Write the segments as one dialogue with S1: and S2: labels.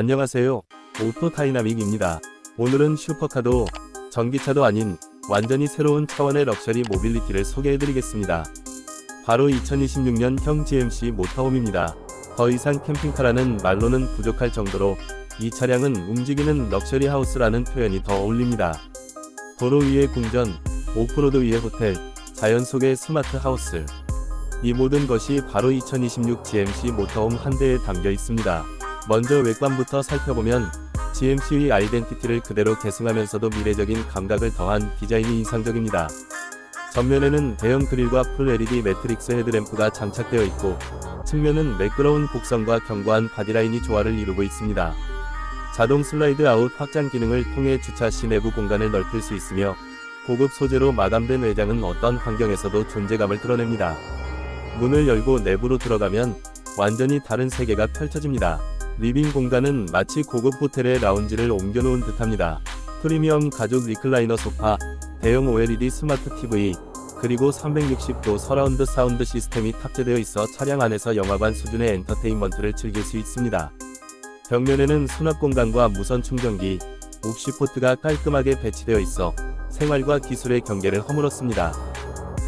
S1: 안녕하세요. 오토 다이나믹입니다. 오늘은 슈퍼카도 전기차도 아닌 완전히 새로운 차원의 럭셔리 모빌리티를 소개해드리겠습니다. 바로 2026년형 GMC 모터홈입니다. 더 이상 캠핑카라는 말로는 부족할 정도로 이 차량은 움직이는 럭셔리 하우스라는 표현이 더 어울립니다. 도로 위의 궁전, 오프로드 위의 호텔, 자연 속의 스마트 하우스. 이 모든 것이 바로 2026 GMC 모터홈 한 대에 담겨 있습니다. 먼저 외관부터 살펴보면 GMC의 아이덴티티를 그대로 계승하면서도 미래적인 감각을 더한 디자인이 인상적입니다. 전면에는 대형 그릴과 풀 LED 매트릭스 헤드램프가 장착되어 있고 측면은 매끄러운 곡선과 견고한 바디라인이 조화를 이루고 있습니다. 자동 슬라이드 아웃 확장 기능을 통해 주차 시 내부 공간을 넓힐 수 있으며 고급 소재로 마감된 외장은 어떤 환경에서도 존재감을 드러냅니다. 문을 열고 내부로 들어가면 완전히 다른 세계가 펼쳐집니다. 리빙 공간은 마치 고급 호텔의 라운지를 옮겨놓은 듯합니다. 프리미엄 가죽 리클라이너 소파, 대형 OLED 스마트 TV, 그리고 360도 서라운드 사운드 시스템이 탑재되어 있어 차량 안에서 영화관 수준의 엔터테인먼트를 즐길 수 있습니다. 벽면에는 수납 공간과 무선 충전기, 옵시 포트가 깔끔하게 배치되어 있어 생활과 기술의 경계를 허물었습니다.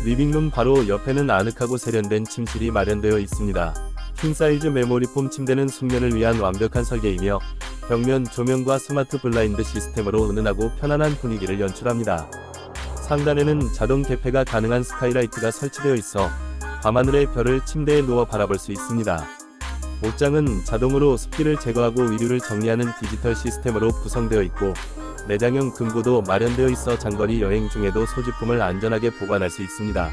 S1: 리빙룸 바로 옆에는 아늑하고 세련된 침실이 마련되어 있습니다. 킹사이즈 메모리폼 침대는 숙면을 위한 완벽한 설계이며 벽면 조명과 스마트 블라인드 시스템으로 은은하고 편안한 분위기를 연출합니다. 상단에는 자동 개폐가 가능한 스카이라이트가 설치되어 있어 밤하늘의 별을 침대에 누워 바라볼 수 있습니다. 옷장은 자동으로 습기를 제거하고 위류를 정리하는 디지털 시스템으로 구성되어 있고 내장형 금고도 마련되어 있어 장거리 여행 중에도 소지품을 안전하게 보관할 수 있습니다.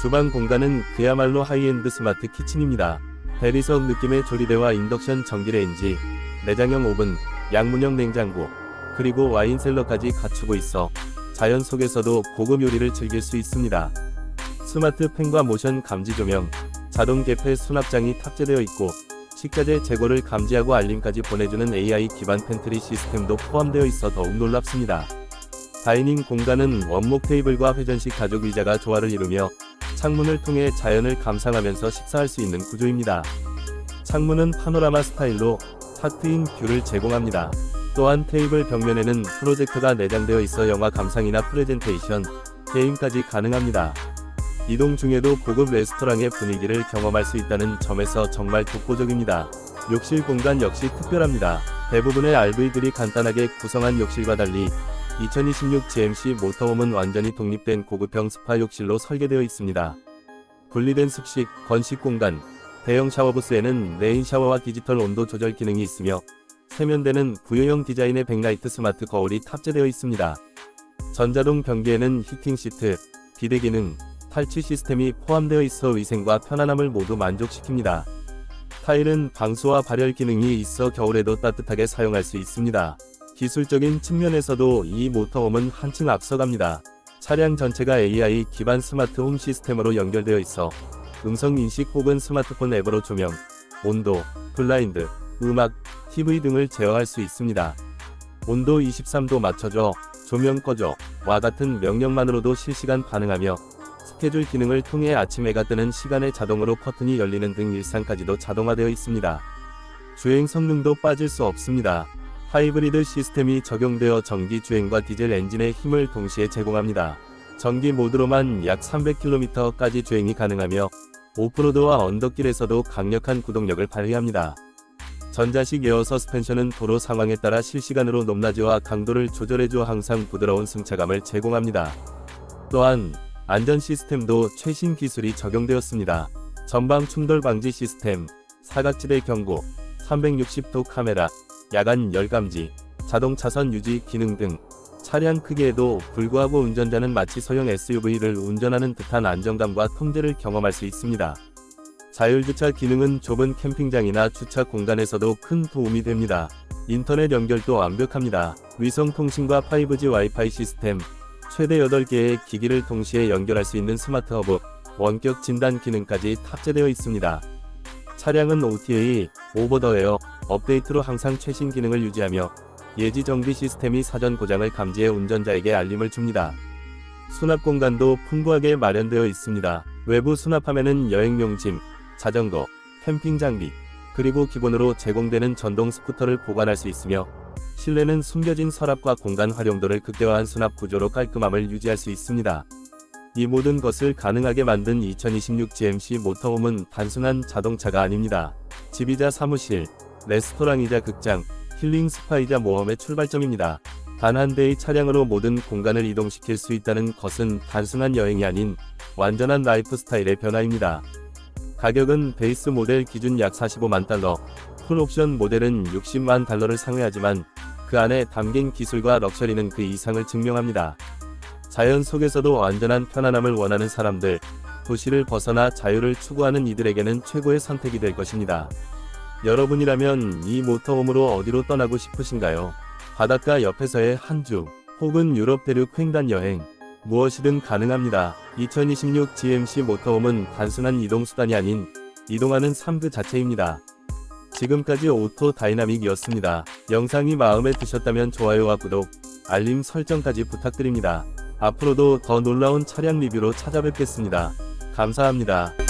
S1: 주방 공간은 그야말로 하이엔드 스마트 키친입니다. 대리석 느낌의 조리대와 인덕션 전기레인지, 내장형 오븐, 양문형 냉장고, 그리고 와인 셀러까지 갖추고 있어 자연 속에서도 고급 요리를 즐길 수 있습니다. 스마트 펜과 모션 감지 조명, 자동 개폐 수납장이 탑재되어 있고 식자재 재고를 감지하고 알림까지 보내주는 AI 기반 팬트리 시스템도 포함되어 있어 더욱 놀랍습니다. 다이닝 공간은 원목 테이블과 회전식 가죽 의자가 조화를 이루며 창문을 통해 자연을 감상하면서 식사할 수 있는 구조입니다. 창문은 파노라마 스타일로 탁 트인 뷰를 제공합니다. 또한 테이블 벽면에는 프로젝터가 내장되어 있어 영화 감상이나 프레젠테이션, 게임까지 가능합니다. 이동 중에도 고급 레스토랑의 분위기를 경험할 수 있다는 점에서 정말 독보적입니다. 욕실 공간 역시 특별합니다. 대부분의 RV들이 간단하게 구성한 욕실과 달리 2026 GMC 모터홈은 완전히 독립된 고급형 스파 욕실로 설계되어 있습니다. 분리된 습식, 건식 공간, 대형 샤워부스에는 레인 샤워와 디지털 온도 조절 기능이 있으며 세면대는 부유형 디자인의 백라이트 스마트 거울이 탑재되어 있습니다. 전자동 변기에는 히팅 시트, 비대 기능, 탈취 시스템이 포함되어 있어 위생과 편안함을 모두 만족시킵니다. 타일은 방수와 발열 기능이 있어 겨울에도 따뜻하게 사용할 수 있습니다. 기술적인 측면에서도 이 모터홈은 한층 앞서갑니다. 차량 전체가 AI 기반 스마트 홈 시스템으로 연결되어 있어 음성 인식 혹은 스마트폰 앱으로 조명, 온도, 블라인드, 음악, TV 등을 제어할 수 있습니다. 온도 23도 맞춰줘, 조명 꺼줘, 와 같은 명령만으로도 실시간 반응하며 스케줄 기능을 통해 아침 해가 뜨는 시간에 자동으로 커튼이 열리는 등 일상까지도 자동화되어 있습니다. 주행 성능도 빠질 수 없습니다. 하이브리드 시스템이 적용되어 전기 주행과 디젤 엔진의 힘을 동시에 제공합니다. 전기 모드로만 약 300km까지 주행이 가능하며 오프로드와 언덕길에서도 강력한 구동력을 발휘합니다. 전자식 에어 서스펜션은 도로 상황에 따라 실시간으로 높낮이와 강도를 조절해줘 항상 부드러운 승차감을 제공합니다. 또한 안전 시스템도 최신 기술이 적용되었습니다. 전방 충돌 방지 시스템, 사각지대 경고, 360도 카메라, 야간 열감지, 자동 차선 유지 기능 등 차량 크기에도 불구하고 운전자는 마치 소형 SUV를 운전하는 듯한 안정감과 통제를 경험할 수 있습니다. 자율주차 기능은 좁은 캠핑장이나 주차 공간에서도 큰 도움이 됩니다. 인터넷 연결도 완벽합니다. 위성통신과 5G 와이파이 시스템, 최대 8개의 기기를 동시에 연결할 수 있는 스마트 허브, 원격 진단 기능까지 탑재되어 있습니다. 차량은 OTA, 오버 더 에어, 업데이트로 항상 최신 기능을 유지하며 예지 정비 시스템이 사전 고장을 감지해 운전자에게 알림을 줍니다. 수납 공간도 풍부하게 마련되어 있습니다. 외부 수납함에는 여행용 짐, 자전거, 캠핑 장비, 그리고 기본으로 제공되는 전동 스쿠터를 보관할 수 있으며 실내는 숨겨진 서랍과 공간 활용도를 극대화한 수납 구조로 깔끔함을 유지할 수 있습니다. 이 모든 것을 가능하게 만든 2026 GMC 모터홈은 단순한 자동차가 아닙니다. 집이자 사무실, 레스토랑이자 극장, 힐링 스파이자 모험의 출발점입니다. 단 한 대의 차량으로 모든 공간을 이동시킬 수 있다는 것은 단순한 여행이 아닌 완전한 라이프 스타일의 변화입니다. 가격은 베이스 모델 기준 약 45만 달러, 풀 옵션 모델은 60만 달러를 상회하지만 그 안에 담긴 기술과 럭셔리는 그 이상을 증명합니다. 자연 속에서도 완전한 편안함을 원하는 사람들, 도시를 벗어나 자유를 추구하는 이들에게는 최고의 선택이 될 것입니다. 여러분이라면 이 모터홈으로 어디로 떠나고 싶으신가요? 바닷가 옆에서의 한 주, 혹은 유럽 대륙 횡단 여행, 무엇이든 가능합니다. 2026 GMC 모터홈은 단순한 이동수단이 아닌 이동하는 삶 그 자체입니다. 지금까지 오토 다이나믹이었습니다. 영상이 마음에 드셨다면 좋아요와 구독, 알림 설정까지 부탁드립니다. 앞으로도 더 놀라운 차량 리뷰로 찾아뵙겠습니다. 감사합니다.